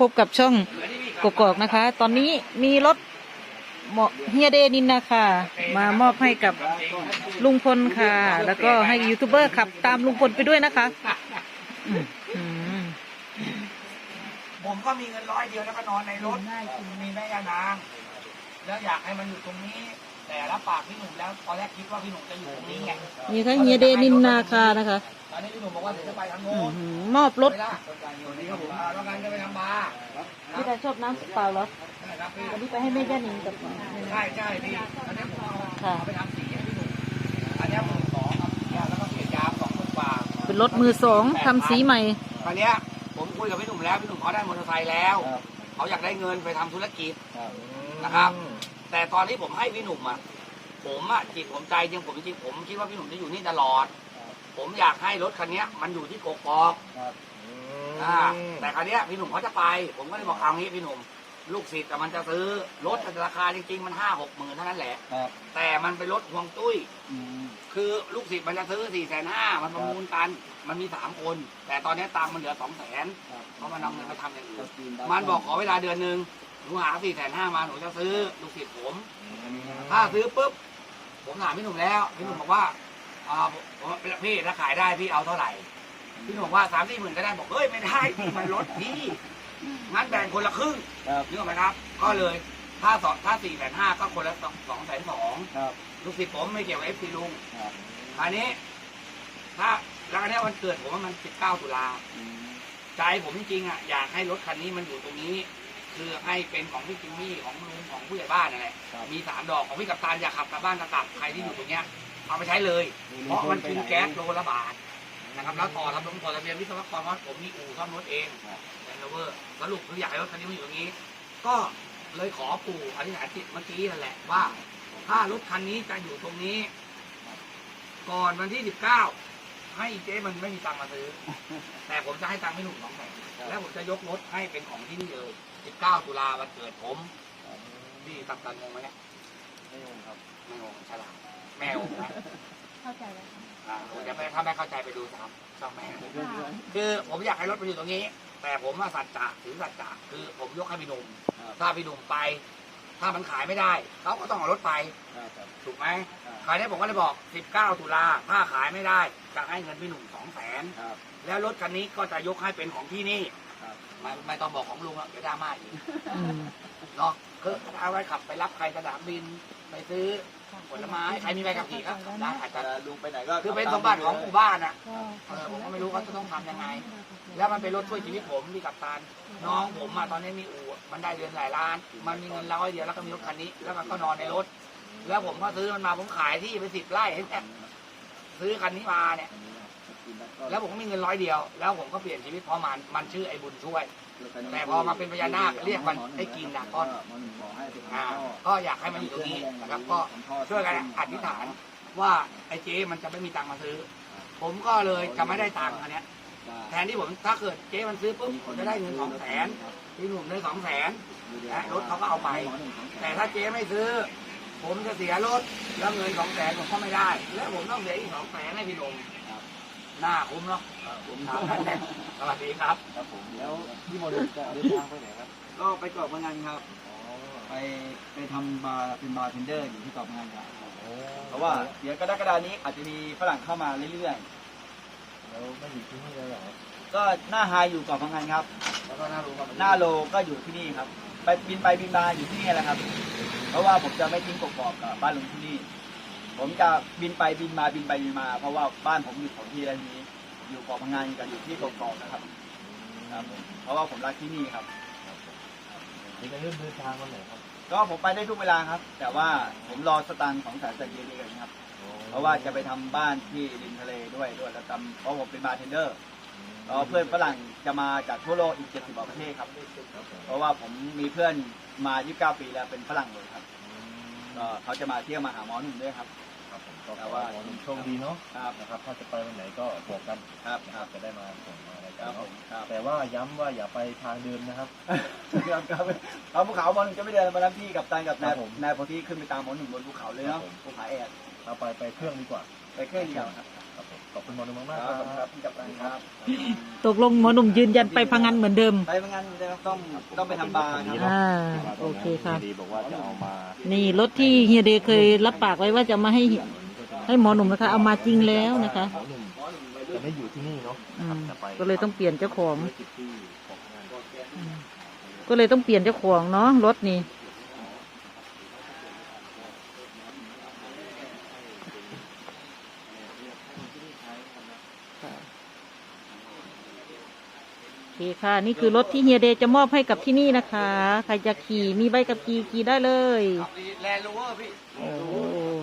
พบกับช่องกกอกนะคะ ตอนนี้มีรถเหมาะเฮียเดนินนะคะ มามอบให้กับลุงพลค่ะ แล้วก็ให้ยูทูบเบอร์ขับตามลุงพลไปด้วยนะคะอืมอืมผมก็มีเงินร้อยเดียวแล้วก็นอนในรถมีแม่ยานางแล้วอยากให้มันอยู่ตรงนี้ แต่รับปากพี่หนุ่มแล้วตอนแรกคิดว่าพี่หนุ่มจะอยู่ตรงนี้ไงมีทั้งเฮียเดนินนาคานะคะต อนนี้พี่หนุ่มบอกว่าเดี๋ยวจะไปทางโน้อื้อนหือมอบรถไม่ได้วันนี้ครับผมอ่าต้องการจะไปทำบาร์พี่ดาชอบน้ำเปล่าเหรอใช่ครับพี่วันนี้ไปให้แม่ย่านิงกับใช่ใช่พี่อันนี้ผมเอาค่ะ เอาไปทำสีให้พี่หนุ่มอันนี้หมื่นสองครับแล้วก็เปลี่ยนยางสองหมื่นกว่า เป็นรถมือสองทำสีใหม่ตอนเนี้ยผมคุยกับพี่หนุ่มแล้วพี่หนุ่มเขาได้มอเตอร์ไซค์แล้วเขาอยากได้เงินไปทำธุรกิจนะครับ แต่ตอนที่ผมให้พี่หนุ่มอะผมอะจิตผมใจจริงผมจริงผมคิดว่าพี่หนุ่มจะอยู่นี่ตลอด ผมอยากให้รถคันเนี้ยมันอยู่ที่กกอกอ่าแต่คันนี้ยพี่หนุ่มเขาจะไป ผมก็เลยบอกเอางี้พี่หนุ่ม ลูกศิษย์แต่มันจะซื้อรถราคาจริง ๆ มันห้าหกหมื่นเท่านั้นแหละ ครับแต่มันเป็นรถห่วงตุ้ย อืม คือลูกศิษย์มันจะซื้อสี่แสนห้ามันประมูลกัน มันมีสามคน แต่ตอนนี้ตังค์มันเหลือสองแสนครับเพราะมันเอาเงินไปทำอย่างอื่ก็นกิได้มันบอกขอเวลาเดือนหนึ่งหนูหาสี่แสนห้ามาหนูจะซื้อลูกศิษย์ผมอันนี้นะถ้าซื้อปุ๊บ ผมถามพี่หนุ่มแล้ว พี่หนุ่มบอกว่า อ่าผมพี่ถ้าขายได้พี่เอาเท่าไหร่ พี่บอกว่าสามสี่หมื่นก็ได้บอกเฮ้ยไม่ได้พี่มันลดพี่งั้นแบ่งคนละครึ่งครับนึกออกไหมครับ ก็เลยถ้าสองถ้าสี่แสนห้าก็คนละสองสองแสนสองครับลูกศิษย์ผมไม่เกี่ยวกับเอฟซีลุงครับอันนี้ ถ้าแล้วอันนี้วันเกิดผมว่ามันสิบเก้าตุลาใจผมจริงๆอะอยากให้รถคันนี้มันอยู่ตรงนี้ คือให้เป็นของพี่จิมมี่ของลุงของผู้ใหญ่บ้านนั่นแหละครับมีสามดอกของพี่กัปตันอยากขับกลับบ้านกลับใครที่อยู่ตรงเนี้ย เอาไปใช้เลย เพราะมันกินแก๊สโลละบาทนะครับแล้วต่อทำลงต่อทะเบียนวิศวกรว่าผมมีอู่ซ่อมรถเองแลนด์เวอร์สรุปคืออยากให้รถคันนี้มาอยู่ตรงนี้ ก็เลยขอปู่อธิษฐานจิตเมื่อกี้นั่นแหละว่า ถ้ารถคันนี้จะอยู่ตรงนี้ ก่อนวันที่สิบเก้าให้เจ๊มันไม่มีตังค์มาซื้อ แต่ผมจะให้ตังค์ไม่หนุ่มสองแสนแล้วผมจะยกรถให้เป็นของที่นี่เลยสิบเก้าตุลาวันเกิดผมพี่ตับตันงงไหมเนี่ยไม่งงครับไม่งงฉลาด แมวนะเข้าใจแล้วอ่าผมจะไปถ้าไม่เข้าใจไปดูตามช่องแม่เพื่อนคือผมอยากให้รถไปอยู่ตรงนี้ แต่ผมว่าสัจจะถือสัจจะคือผมยกให้พี่หนุ่มๆครับถ้าพี่หนุ่มไป ถ้ามันขายไม่ได้เขาก็ต้องเอารถไปครับครับถูกไหมครับคราวนี้ผมก็เลยบอก 19 ตุลาถ้าขายไม่ได้จะให้เงินพี่หนุ่ม2 0 0แสนครับแล้วรถคันนี้ก็จะยกให้เป็นของที่นี่ครับไม่ไม่ต้องบอกของลุงแล้วเดี๋ยวดราม่าอีกอืมเนาะคือเอาไว้ขับไปรับใครสนามบิน ไปซื้อผลไม้ใครมีใบขับขี่ครับได้อาจจะแต่ลุงไปไหนก็คือเป็นสมบัติของหมู่บ้านอะเออผมก็ไม่รู้เขาจะต้องทำยังไง แล้วมันเป็นรถช่วยชีวิตผมที่กับตานน้องผมอะตอนนี้มีอู่อะมันได้เดือนหลายล้าน มันมีเงินร้อยเดียวแล้วก็มีรถคันนี้ แล้วมันก็นอนในรถ แล้วผมก็ซื้อมันมาผมขายที่ไปสิบไร่เห็นแต่ซื้อคันนี้มาเนี่ย แล้วผมก็มีเงินร้อยเดียว แล้วผมก็เปลี่ยนชีวิตเพราะมันมันชื่อไอ้บุญช่วย แต่พอมาเป็นพญานาคเรียกมันไอ้กินดากอนอ่าก็อยากให้มันอยู่ตรงนี้นะครับ ก็ช่วยกันอธิษฐานว่าไอ้เจ๊มันจะไม่มีตังค์มาซื้อ ผมก็เลยจะไม่ได้ตังค์อันเนี้ยแทนที่ผมถ้าเกิดเจ๊มันซื้อปุ๊บผมจะได้เงินสองแสนพี่หนุ่มได้สองแสนและรถเขาก็เอาไป แต่ถ้าเจ๊ไม่ซื้อ ผมจะเสียรถแล้วเงินสองแสนผมก็ไม่ได้ แล้วผมต้องเสียอีกสองแสนให้พี่หนุ่ม หน้าคุ้มเนาะผมถามนั่นแหละสวัสดีครับ ครับผมแล้วพี่โมเดลจะเดินทางไปไหนครับก็ไปเกาะพะงันครับ ไปไปทำบาร์เป็นบาร์เทนเดอร์อยู่ที่เกาะพะงันครับเพราะว่าเดี๋ยวกรกฎานี้อาจจะมีฝรั่งเข้ามาเรื่อยแล้วไม่อยู่ที่นี่เลยเหรอๆก็หน้าไฮอยู่เกาะพะงันครับ แล้วก็น่ารู้ครับหน้าโลก็อยู่ที่นี่ครับ ไปบินไปบินมาอยู่ที่นี่แหละครับ เพราะว่าผมจะไม่ทิ้งกกอกกับบ้านลุงที่นี่ ผมจะบินไปบินมาบินไปบินมา เพราะว่าบ้านผมอยู่ของที่แล้วนี้ อยู่เกาะพะงันกับอยู่ที่กกอกนะครับครับผมเพราะว่าผมรักที่นี่ครับนี่จะเริ่มเดินทางวันไหนครับก็ผมไปได้ทุกเวลาครับ แต่ว่าผมรอสตังค์ของสายสายเยดีกันครับ เพราะว่าจะไปทำบ้านที่ริมทะเลด้วยด้วยแล้วทำเพราะผมเป็นบาร์เทนเดอร์แล้วเพื่อนฝรั่งจะมาจากทั่วโลกอีก 70กว่าประเทศครับเพราะว่าผมมีเพื่อนมา 29 ปีแล้วเป็นฝรั่งเลยครับ ก็เขาจะมาเที่ยวมาหาหมอหนุ่มด้วยครับ ครับผมก็แต่ขอว่าให้หมอหนุ่มโชคดีเนาะครับนะครับถ้าจะไปวันไหนก็บอกกันครับนะคครัรับบจะได้มาส่งมาอะไรคกัรันบผเนาะมครับแต่ว่าย้ำว่าอย่าไปทางเดิมนะครับ ครับครับเอาภูเขาบอลจะไม่เดินมาทั้งที่กับตันกับนายครับผมนายโพธิขึ้นไปตามหมอหนุ่มบนภูเขาเลยเนาะครับผม ภูผาแอดเราไปไปเครื่องดีกว่า ไปเครื่องเดียวครับครับผม ขอบคุณหมอหนุ่มมากคๆรับคครัรับบพี่กับตันครับตกลงหมอหนุ่มยืนยันไปพังงานเหมือนเดิม ไปไม่งั้นต้องต้องไปทำบาร์ครับ อ่า โอเคค่ะ ดีบอกว่าจะเอามานี่รถที่เฮียเดย์เคยรับปากไว้ว่าจะมาให้ให้หมอหนุ่มนะคะ เอามาจริงแล้วนะคะหมอหนุ่มจะไม่อยู่ที่นี่เนาะอืมจะไปก็เลยต้องเปลี่ยนเจ้าของ ธุรกิจที่ของงานอืมก็เลยต้องเปลี่ยนเจ้าของเนาะรถนี่ เคค่ะ นี่คือรถที่เฮียเดย์จะมอบให้กับที่นี่นะคะ ใครจะขี่มีใบกับขี่ขี่ได้เลยครับแลนด์โรเวอร์พี่โอ้โห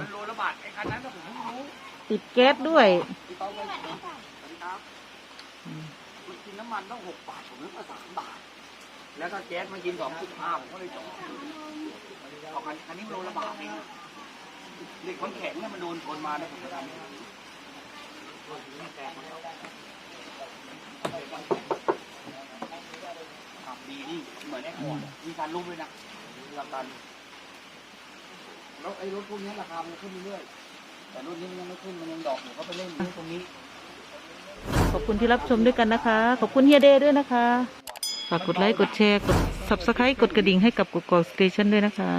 มันโลละบาทไอ้คันนั้นก็ผมเพิ่งรู้ติดแก๊สด้วยพี่ต้องไปสวัสดีครับมันกินน้ำมันต้องหกบาทผมนึกว่าสามบาท แล้วก็แก๊สมันกินสองจุดห้าผมก็เลยจอดเอาคันคันนี้มันโลละบาทเองเด็กคนแข็งเนี่ยมันโดนชนมาเนี่ยผมจะทำยังไงขับดีนี่ เหมือนไอ้ขวดมีการลุ้มเลยนะมีการตันแล้วไอ้รถพวกนี้ราคามันขึ้นเรื่อยๆแต่รุ่นนี้มันยังไม่ขึ้นมันยังดอกอยู่เขาไปเล่นเรื่องตรงนี้ ขอบคุณที่รับชมด้วยกันนะคะ ขอบคุณเฮียเดย์ด้วยนะคะฝากกดไลค์กดแชร์กด subscribe กดกระดิ่งให้กับกกอกสเตชันด้วยนะคะ